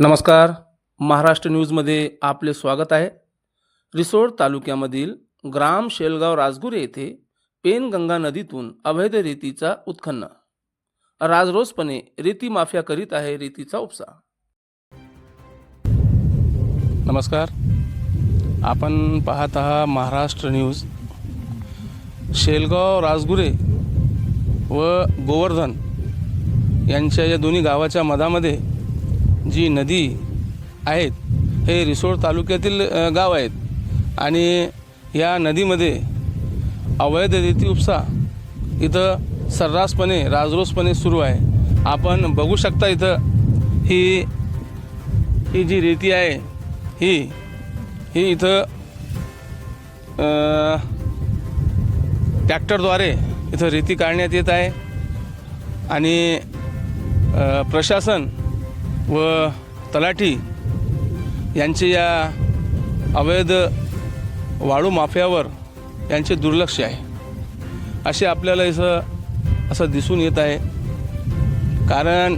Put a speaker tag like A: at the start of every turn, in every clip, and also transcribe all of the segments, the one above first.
A: नमस्कार. महाराष्ट्र न्यूजमध्ये आपले स्वागत आहे. रिसोड तालुक्यामधील ग्राम शेलगाव राजगुरे येथे पेनगंगा नदीतून अवैध रेतीचा उत्खनन. राजरोसपणे रेती माफिया करीत आहे रेतीचा उपसा. नमस्कार. आपण पाहत आहात महाराष्ट्र न्यूज. शेलगाव राजगुरे व गोवर्धन यांच्या या दोन्ही गावाच्या मधामध्ये जी नदी आहेत हे रिसोड तालुक्यातील गाव आहेत. आणि या नदीमध्ये अवैध रेती उपसा इथं सर्रासपणे राजरोसपणे सुरू आहे. आपण बघू शकता इथं ही ही जी रेती आहे ही ही इथं टॅक्टरद्वारे ट्रॅक्टरद्वारे इथं रेती काढण्यात येत आहे. आणि प्रशासन व तलाठी यांचे या अवैध वाळू माफियावर यांचे दुर्लक्ष आहे. असे आपल्याला इथं असं दिसून येत आहे. कारण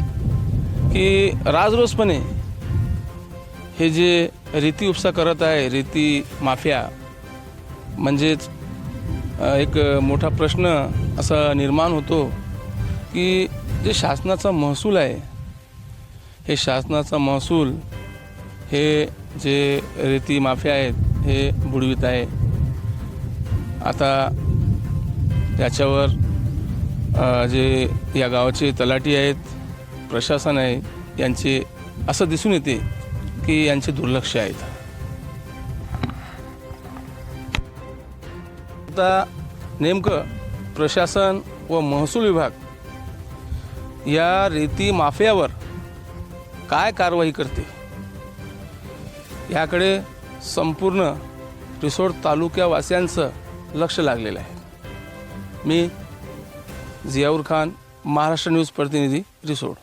A: की राजरोसपणे हे जे रीती उपसा करत आहे रीती माफिया म्हणजेच एक मोठा प्रश्न असा निर्माण होतो की जे शासनाचा महसूल आहे हे शासनाचा महसूल हे जे रेती माफिया आहेत हे बुडवीत आहे. आता त्याच्यावर जे या गावाचे तलाठी आहेत प्रशासन आहे यांचे असं दिसून येते की यांचे दुर्लक्ष आहेत. आता नेमकं प्रशासन व महसूल विभाग या रेती माफियावर काय कारवाई करते? याकडे संपूर्ण रिसोड तालुक्यावासियांचं लक्ष लागलेलं आहे. मी जियाऊर खान महाराष्ट्र न्यूज प्रतिनिधी रिसोड.